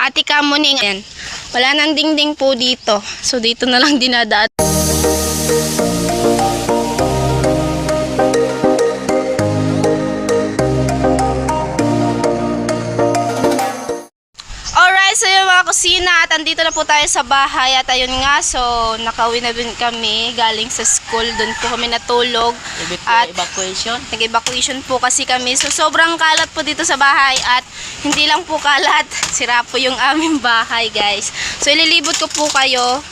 Ate Kamuning. Ayan. Wala nang dingding po dito. So, dito na lang dinadaan. Andito na po tayo sa bahay at ayun nga, so nakauwi na din kami galing sa school, doon po kami natulog at evacuation. nag-evacuation po kasi kami. So sobrang kalat po dito sa bahay at hindi lang po kalat, sira po yung aming bahay guys. So ililibot ko po kayo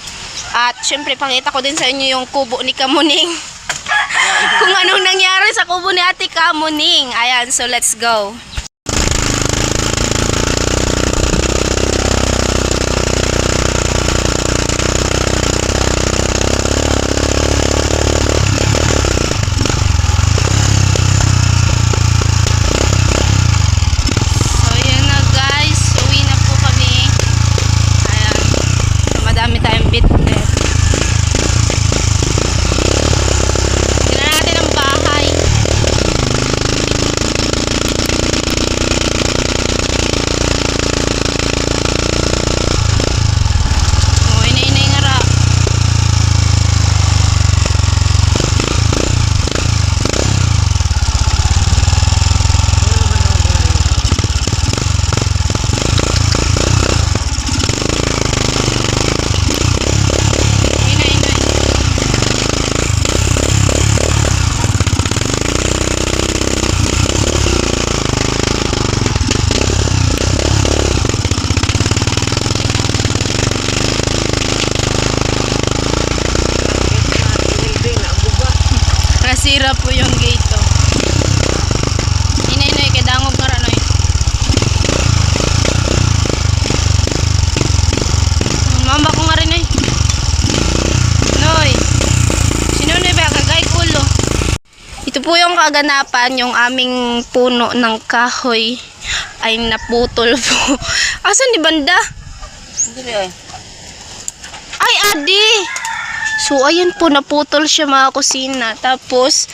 at syempre pakita ko din sa inyo yung kubo ni Kamuning. Kung anong nangyari sa kubo ni Ate Kamuning. Ayan, so let's go. So, yan na guys. Uwi na po kami. Ayan. Madami tayong bitbit. Tingnan natin ang bahay. Oh, inay-inay nga ra. Inay-inay. Nasira po yung gate to. Inay inay kay dangog nga ranoy. Mamba ko nga rin ay. Noy. Sino na ba kagay kulo? Ito po yung kaganapan, yung aming puno ng kahoy ay naputol po. Asan ni banda? Ay, adi! So, ayan po, naputol siya mga kusina. Tapos,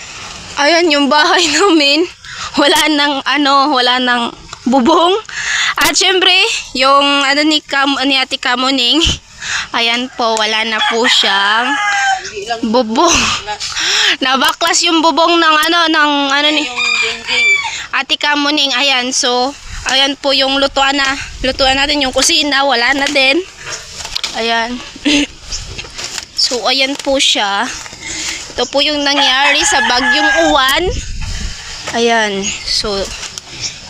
ayan yung bahay namin. Wala nang, ano, wala nang bubong. At syempre, yung, ano ni, Kam, ni Ate Kamuning, ayan po, wala na po siyang bubong. Nabaklas yung bubong ng, ano, ng, ano ni, Ate Kamuning, ayan, so, ayan po yung lutuan na, lutuan natin yung kusina, wala na din. Ayan. So, ayan po siya. Ito po yung nangyari sa bagyong uwan. Ayan. So,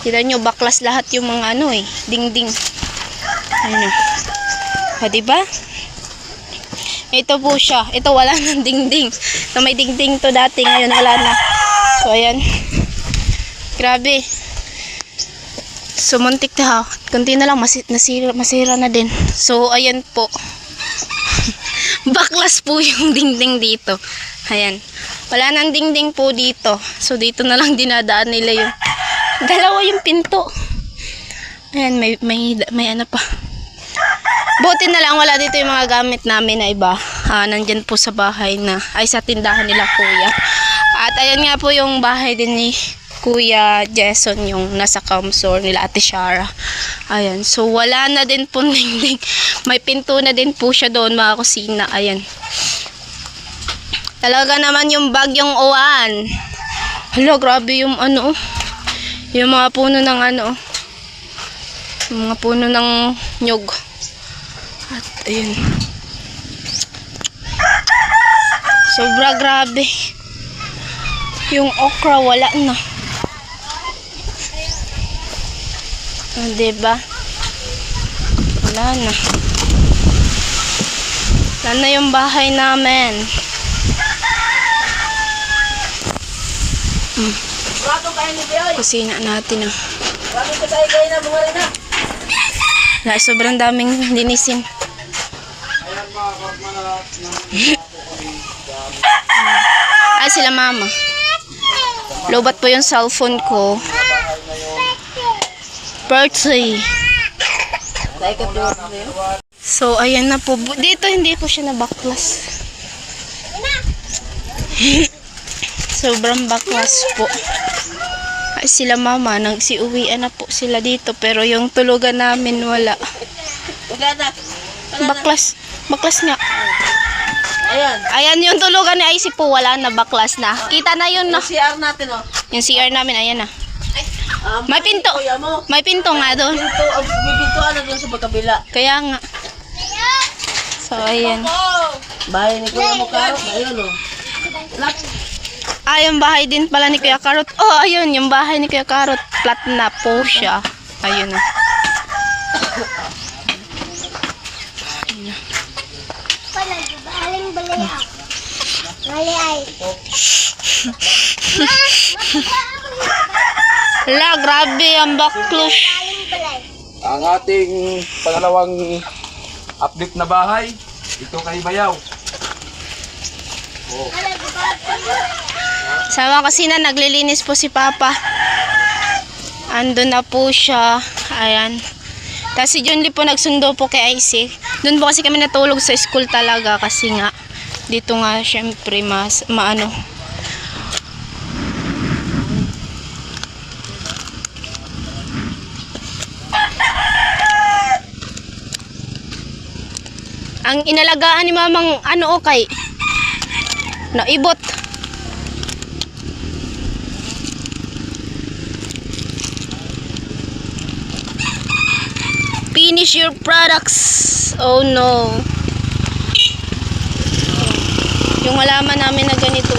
kita nyo, baklas lahat yung mga ano eh. Dingding. Ayan o. O, diba? Ito po siya. Ito wala ng dingding. Na may dingding to dati. Ngayon wala na. So, ayan. Grabe. So, muntik na ha. Kunti na lang. Masi- nasira, masira na din. So, ayan po. Baklas po yung dingding dito. Ayan. Wala nang dingding po dito. So, dito na lang dinadaan nila yung... Dalawa yung pinto. Ayan, may, may, may ano pa. Buti na lang wala dito yung mga gamit namin na iba. Ah, nandyan po sa bahay na, ay sa tindahan nila kuya. At ayan nga po yung bahay din ni Kuya Jason yung nasa Kamsor nila Ate Shara. Ayan. So, wala na din po dingding. May pinto na din po siya doon mga kusina. Ayan. Talaga naman yung bagyong uwan. Hala, grabe yung ano. Yung mga puno ng ano. Yung mga puno ng nyog. At ayun. Sobra grabe. Yung okra wala na. Ah, diba? Wala na. Wala na yung bahay namin. Kusina natin ah. Wala, sobrang daming linisin. Ay, sila mama. Lobat po yung cellphone ko. Birthday. So, ayan na po. Dito, hindi ko siya nabaklas. Sobrang baklas po. sila mama, nagsiuwian na po sila dito. Pero yung tulugan namin wala. Baklas. Baklas nga. Ayan. Ayan yung tulugan ni IC po, wala na baklas na. Kita na yun na. Yung CR natin, oh. Yung CR namin, ayan na. Um, May pinto. May pinto nga doon. Pinto, ang may pintuan na doon sa pagkabila. Kaya nga. So, ayan. Bahay ni Kuya mo, Karo. Ayun, oh. Lap. Ah, yung bahay din pala ni Kuya Karot. Oh, ayun, yung bahay ni Kuya Karot. Flat na po siya. Ayun na. Hala, grabe ang balay. Ang ating pangalawang update na bahay, ito kay Bayaw. Sama kasi na naglilinis po si Papa. Ando na po siya. Ayan. Tapos si Junli po nagsundo po kay Isaac. Doon po kasi kami natulog sa school talaga kasi nga dito nga syempre mas maano. Ang inalagaan ni mamang ano okay naibot. Finish your products. Oh no. Yung halaman namin na ganito.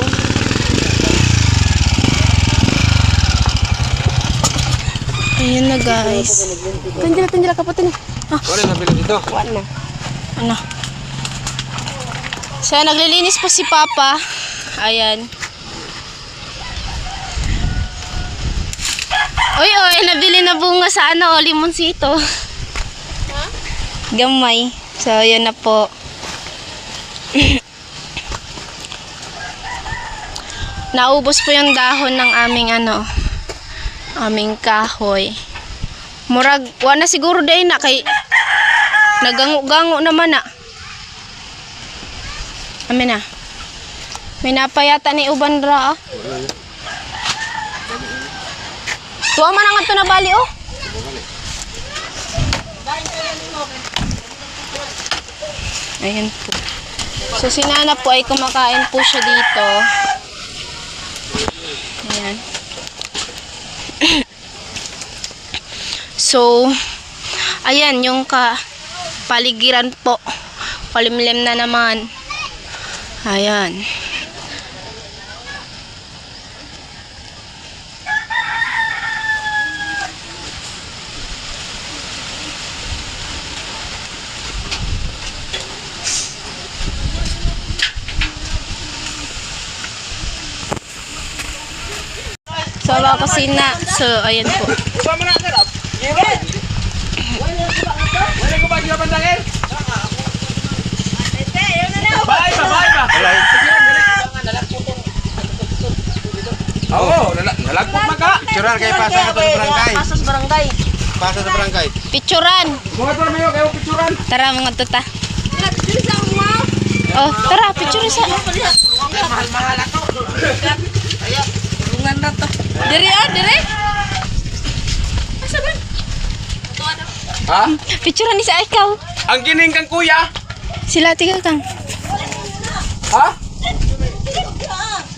Ayun na guys. Tandila, tandila kaputin. Ah, Wala na bilhin dito. ano? So, naglilinis po si Papa. Ayan. Uy, uy, nabili na bunga sa ano, limonsito. Gamay. So, yun na po. Naubos po yung dahon ng aming ano, aming kahoy. Murag, wala siguro day na kay nagango-gango naman na. Amin na. May napayata ni Uban ra ah. Tuwa man ang ato na bali oh. Ayan po. So si Nana po ay kumakain po siya dito. Ayan. so, ayan yung ka paligiran po. Palimlim na naman. Ayan. Kusina. So, ayan po. Na. Oo, nala- nalagpot man ka. Picturean kay pasa sa barangay. Pasas barangay. Pasa sa barangay. Picturan. Mga tara mayo, kayo picturean. Tara mga tuta. Oh, tara, picture sa. Mahal-mahal ako. Ayan. Tulungan na to. Diri ah, diri. Ha? Picturean ni sa ikaw. Ang gining kang kuya. Sila tiga kang. Ha?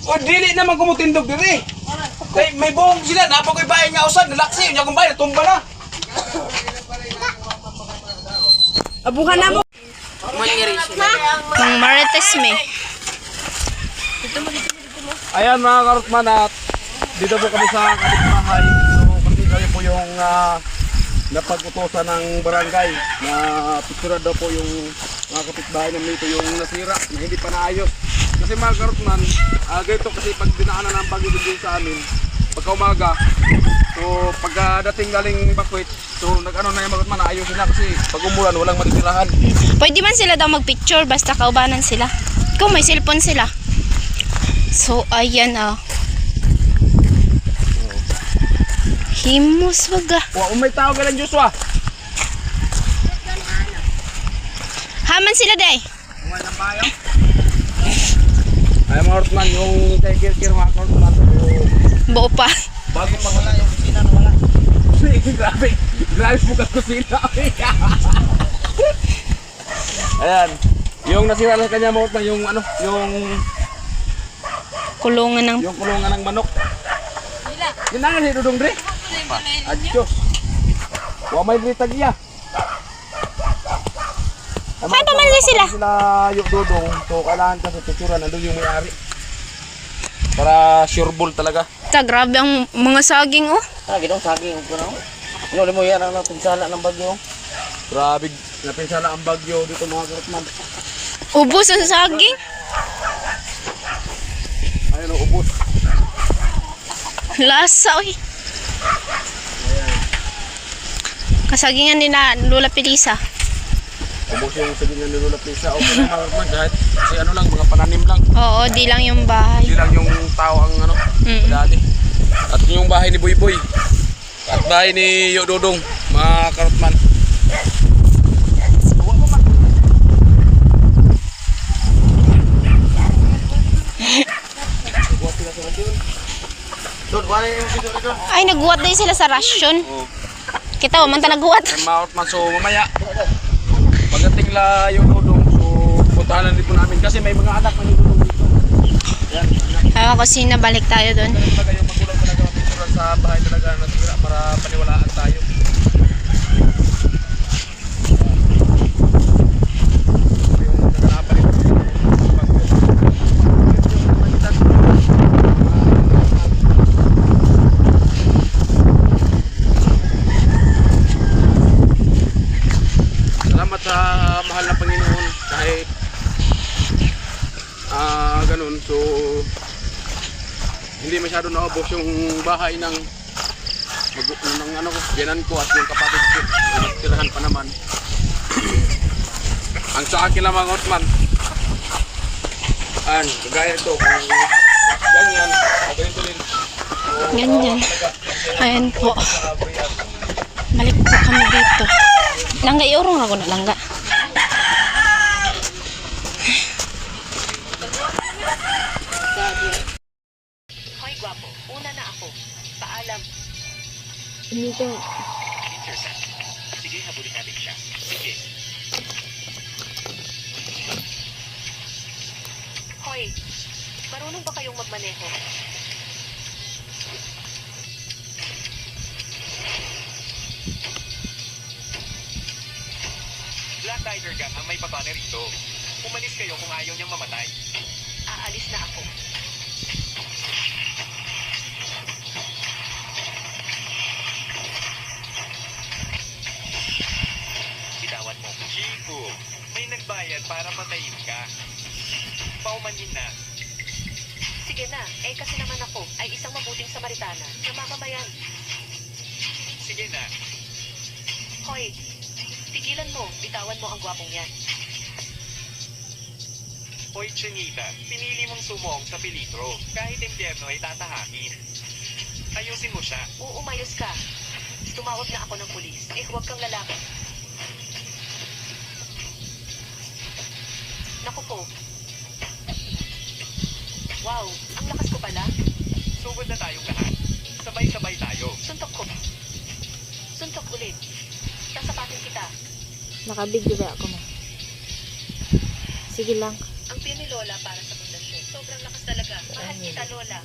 O dili naman kumutindog diri. Kay may buhok sila, napa ko'y bahay nga usan, nalaksi, unya kong bahay, tumba na. Abuhan na mo. Mang Marites me. Ayan mga karutman at dito po kami sa kapitbahay. So kasi kami po yung uh, napag-utosan ng barangay na picture daw po yung mga kapitbahay namin dito yung nasira na hindi pa naayos. Kasi mga karutman, uh, ganito kasi pag dinaanan ng bagyo din sa amin, pagka umaga, so pagdating galing bakwit, so nag-ano na yung mga karutman, naayusin na kasi pag umulan walang matitirahan. Pwede man sila daw magpicture basta kaubanan sila. Kung may cellphone sila. So, ayan ah. Himos wag ah. Wa umay tao ka lang Joshua. Haman sila day. Ay mga karutman, yung kay Kirkir mga karutman, so, Buo pa. bago pa wala yung kusina na wala. grabe, grabe po ka kusina. Ayan, yung nasira sa kanya mo yung ano, yung Kulungan ng yung kulungan ng manok. Yun na nga si Dudong Dre. Adios. Wa may litag iya. Saan pa man sila? Sila yung Dudong. So kailangan kasi picturean nandun yung may-ari. Para sure ball talaga. Ta, grabe ang mga saging oh. Ah, ginong saging. Ano mo yan ang pinsala ng bagyo. Grabe, napinsala ang bagyo dito mga karotman. Ubus ang saging. Ayun o, ubos. Lasa oy. Kasagingan ni na Lola Pilisa. Ubos yung sabihin ng Lula Pisa. Okay na mga kahit si ano lang, mga pananim lang. Oo, di lang yung bahay. Hindi lang yung tao ang ano, Mm. dali. At yung bahay ni Boy Boy. At bahay ni Yo Dodong, mga karotman. Ay, nagguwat din sila sa rasyon. Kita man ta nagguwat. Yan mga karotman, so mamaya. Pagdating la Yo Dodong, so puntahan din po namin. Kasi may mga anak Dodong dito. Yan, Kaya kusina, balik tayo doon. talaga yung magulang talaga sa bahay talaga natira para paniwalaan tayo. Yung naganapan ito, yung bagyo. Salamat sa mahal na Panginoon kahit ah ganun so hindi naubos yung bahay ng mag ng ano ko, biyanan ko at yung kapatid ko. Yung Nagtirahan pa naman. Ang sa akin lang mga Osman, an, gaya ito, kung ganyan, ganito din. Ganyan. Ayan po. Balik po kami dito. Langga, iurong ako na langga. Sige, habulin natin siya. Sige. Hoy, marunong ba kayong magmaneho? Black Tiger Gang ang may papane rito. Umalis kayo kung ayaw niyang mamatay. Para patayin ka. Paumanhin na. Sige na. Eh, kasi naman ako ay isang mabuting Samaritana na mamamayan. Sige na. Hoy, tigilan mo. Bitawan mo ang gwapong yan. Hoy, Chinita, pinili mong sumong sa pilitro. Kahit impyerno ay tatahakin. Ayusin mo siya. Uumayos ka. Tumawag na ako ng pulis. Eh, huwag kang lalaki. Naku po. Wow, ang lakas ko pala. Sugod na tayong lahat. Sabay-sabay tayo. Suntok ko. Suntok ulit. Sasapatin kita. Nakabidyo ba ako mo? Sige lang. Ang pin ni Lola para sa pundasyon. Sobrang lakas talaga. Mahal kita, Lola.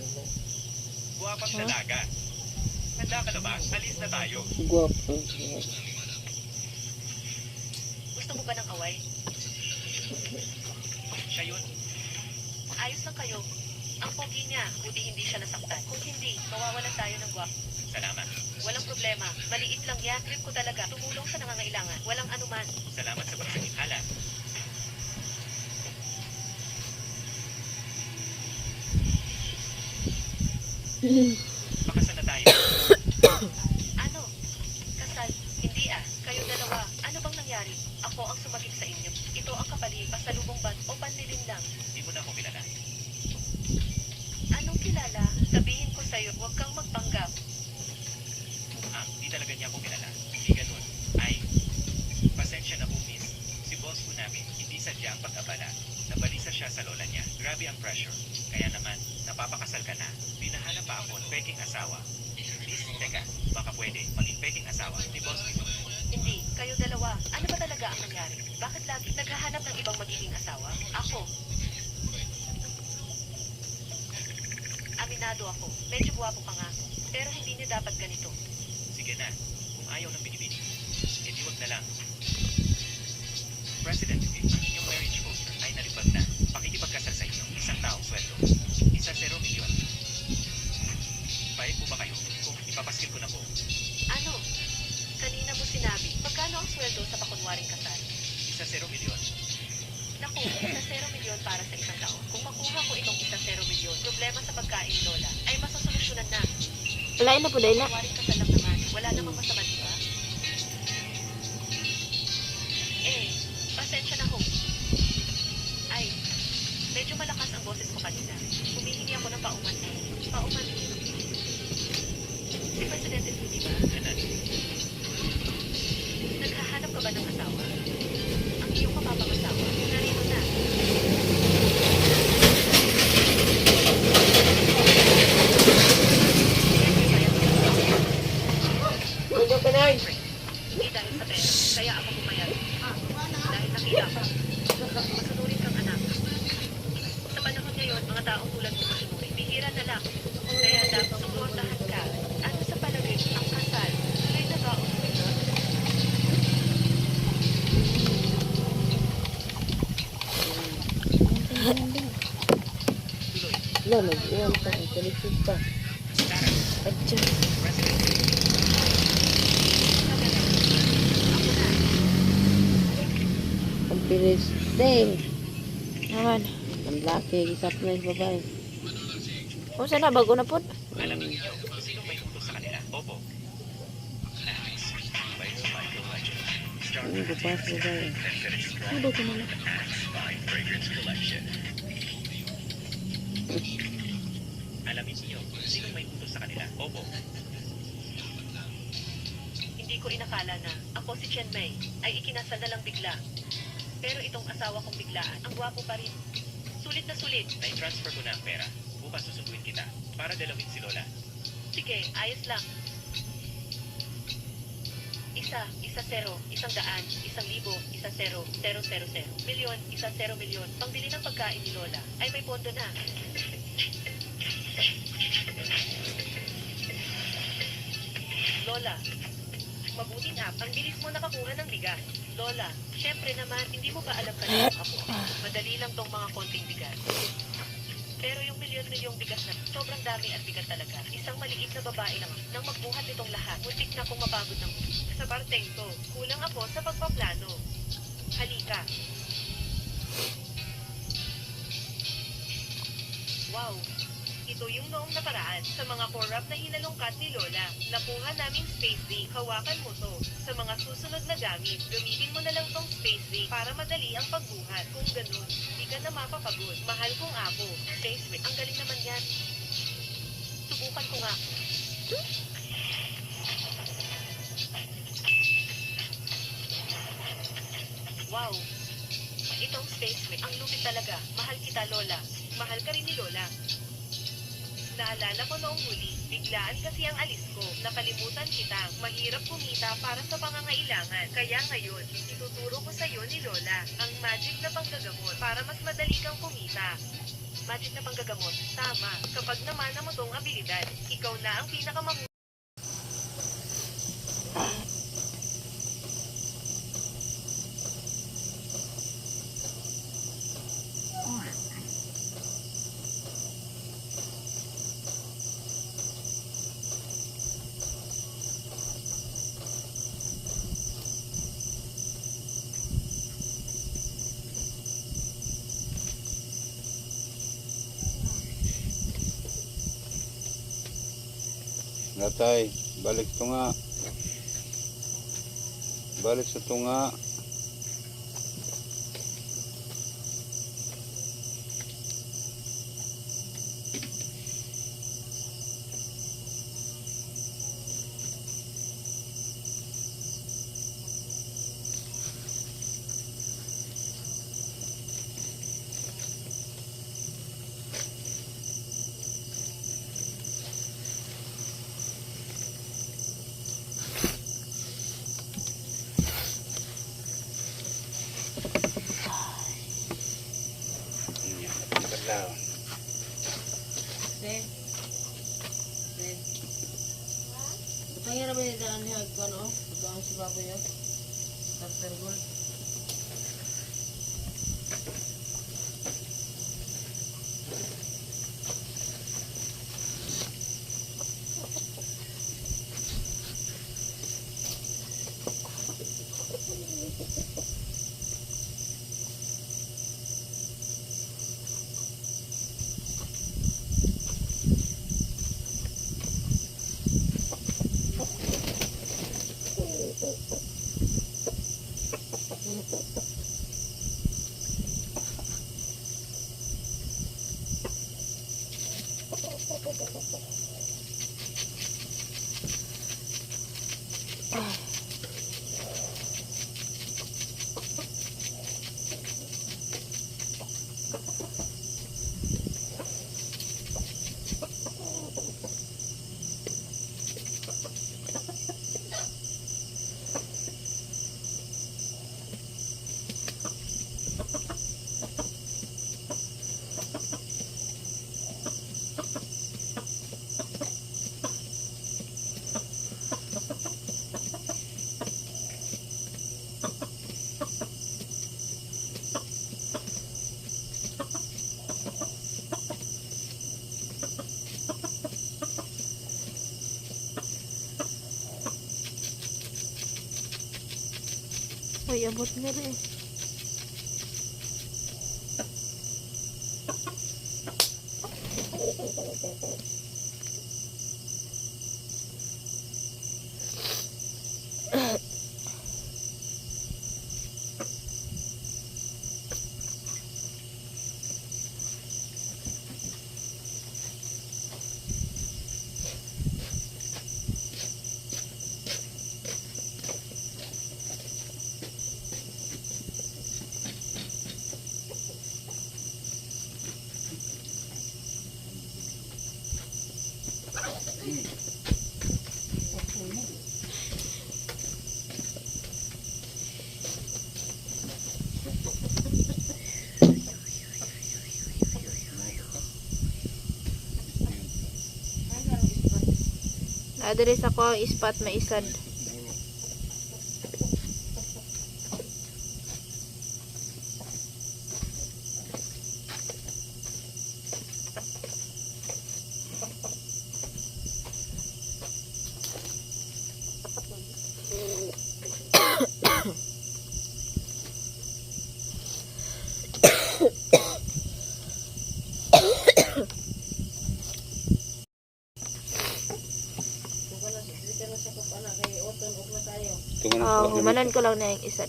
Guwapang dalaga. Handa ka na ba? Alis na tayo. Gusto mo ba ng away? Siya yun. Ayos lang kayo. Ang pogi niya, buti hindi siya nasaktan. Kung hindi, mawawalan tayo ng gwap. Salamat. Walang problema. Maliit lang yan. Trip ko talaga. Tumulong sa nangangailangan. Walang anuman. Salamat sa pagsangithala. Pakasal na tayo. Ano? Kasal? Hindi ah. Kayo dalawa. Ano bang nangyari? Ako ang sumagip sa inyo. Ito ang kapalit, pasalubong ba o panlilin lang? Hindi mo na ako kilala. Anong kilala? Sabihin ko sa'yo, huwag kang magpanggap. Ah, di talaga niya ako kilala. Hindi ganun. Ay, pasensya na po, miss. Si boss po namin, hindi sadya ang pag-abala. Nabalisa siya sa lola niya. Grabe ang pressure. Kaya naman, napapakasal ka na. Pinahanap pa ako ng peking asawa. Miss, teka, baka pwede, maging peking asawa ni Boss Vito. Hindi, kayo dalawa. Ano ba talaga ang nangyari? Bakit lagi naghahanap ng ibang magiging asawa? Ako. Aminado ako. Medyo guwapo ka nga. Pero hindi niyo dapat ganito. Sige na, kung ayaw ng binibini, edi wag na lang. President, isa zero milyon para sa isang taon. Kung makuha ko itong isa zero milyon, problema sa pagkain, Lola, ay masasolusyonan na. Wala na po naman. Wala namang masama, Wala, nag-iwan pa. Kalikit pa. Adyo. Ang pilis. Ding. Naman. Ang laki. Isap na yung babae. Kung saan na, bago na po. Alam niyo kung sino may utos sa kanila? Opo. Ano ko pa sa babae? Ko inakala na ako si Chen Mei ay ikinasal na lang bigla. Pero itong asawa kong biglaan, ang gwapo pa rin. Sulit na sulit. Na-transfer ko na ang pera. Bukas susunduin kita para dalawin si Lola. Sige, ayos lang. Isa, isa zero, isang daan, isang libo, isa zero, zero zero zero. Milyon, isa zero milyon. Pangbili ng pagkain ni Lola ay may pondo na. Lola, mabuti na, ang bilis mo nakakuha ng bigas. Lola, syempre naman, hindi mo ba alam kanina ako? Madali lang tong mga konting bigas. Pero yung milyon-milyong bigas na, sobrang dami at bigat talaga. Isang maliit na babae lang nang magbuhat nitong lahat. Muntik na akong mapagod ng Sa parteng to, kulang ako sa pagpaplano. Halika. Wow. Ito yung noong nakaraan sa mga corrupt na hinalungkat ni Lola. Nakuha namin Space Ray. Hawakan mo to. Sa mga susunod na gamit, gamitin mo na lang tong Space Ray para madali ang pagbuhat. Kung ganun, di ka na mapapagod. Mahal kong apo. Space Ray, ang galing naman yan. Subukan ko nga. Wow. Itong Space ang lupit talaga. Mahal kita, Lola. Mahal ka rin ni Lola. Naalala ko noong huli, biglaan kasi ang alis ko. Nakalimutan kita. Mahirap kumita para sa pangangailangan. Kaya ngayon, ituturo ko sa iyo ni Lola ang magic na panggagamot para mas madali kang kumita. Magic na panggagamot. Tama. Kapag namana mo tong abilidad, ikaw na ang pinakamamu... Natay, balik to nga. Balik sa tunga. ikaw. Uy, abot nga rin. Address ako ang ispat maisad. Humanan ko lang na yung isad.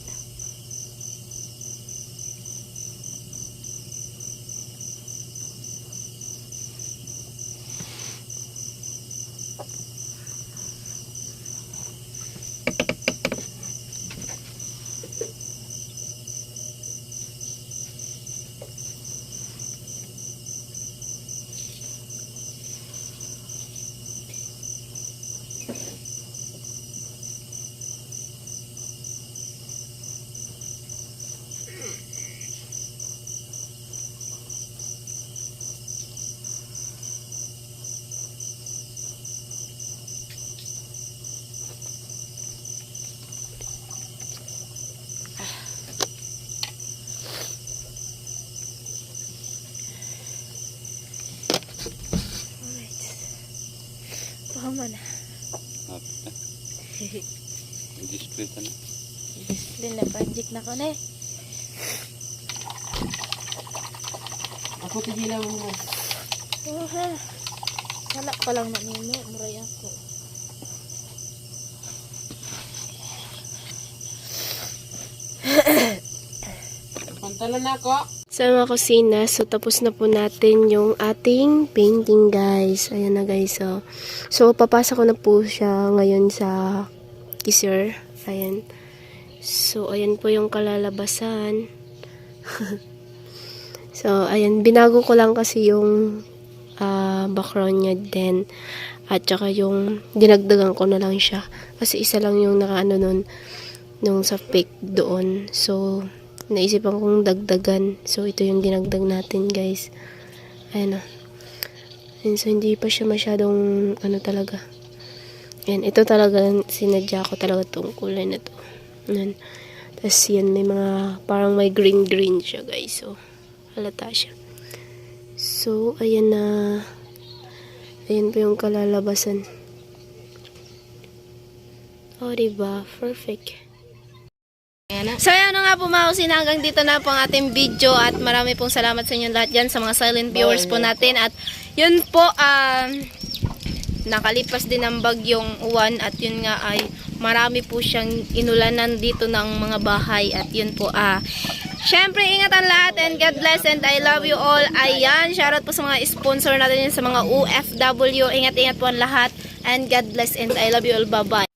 Alright. Pahama na. Hapit na. Display ta na. Discipline na ko na eh. Ako tigilan mo mo. Oh, ha. Wala pa lang na nimo. Muray ako. Pantalan na ako. Sa mga kusina, so tapos na po natin yung ating painting guys. Ayan na guys. So, so papasa ko na po siya ngayon sa kisser. Ayan. So, ayan po yung kalalabasan. so, ayan. Binago ko lang kasi yung ah, background niya din. At saka yung dinagdagan ko na lang siya. Kasi isa lang yung nakaano nun nung sa pic doon. So, naisipan kong dagdagan. So, ito yung dinagdag natin, guys. Ayan o. Ayan, so hindi pa siya masyadong ano talaga. Ayan, ito talaga sinadya ko talaga tong kulay na to. Ayan. Tapos yan, may mga parang may green-green siya guys. So, halata siya. So, ayan na. Ayan po yung kalalabasan. Oh, diba? Perfect. So, ayan na nga po mga kusin. Hanggang dito na po ang ating video. At marami pong salamat sa inyo lahat dyan sa mga silent viewers po natin. At yun po, um, nakalipas din ang bagyong uwan. At yun nga ay marami po siyang inulanan dito ng mga bahay. At yun po, ah, Siyempre, ingatan lahat and God bless and I love you all. Ayan, shoutout po sa mga sponsor natin sa mga OFW. Ingat-ingat po ang lahat and God bless and I love you all. Bye-bye.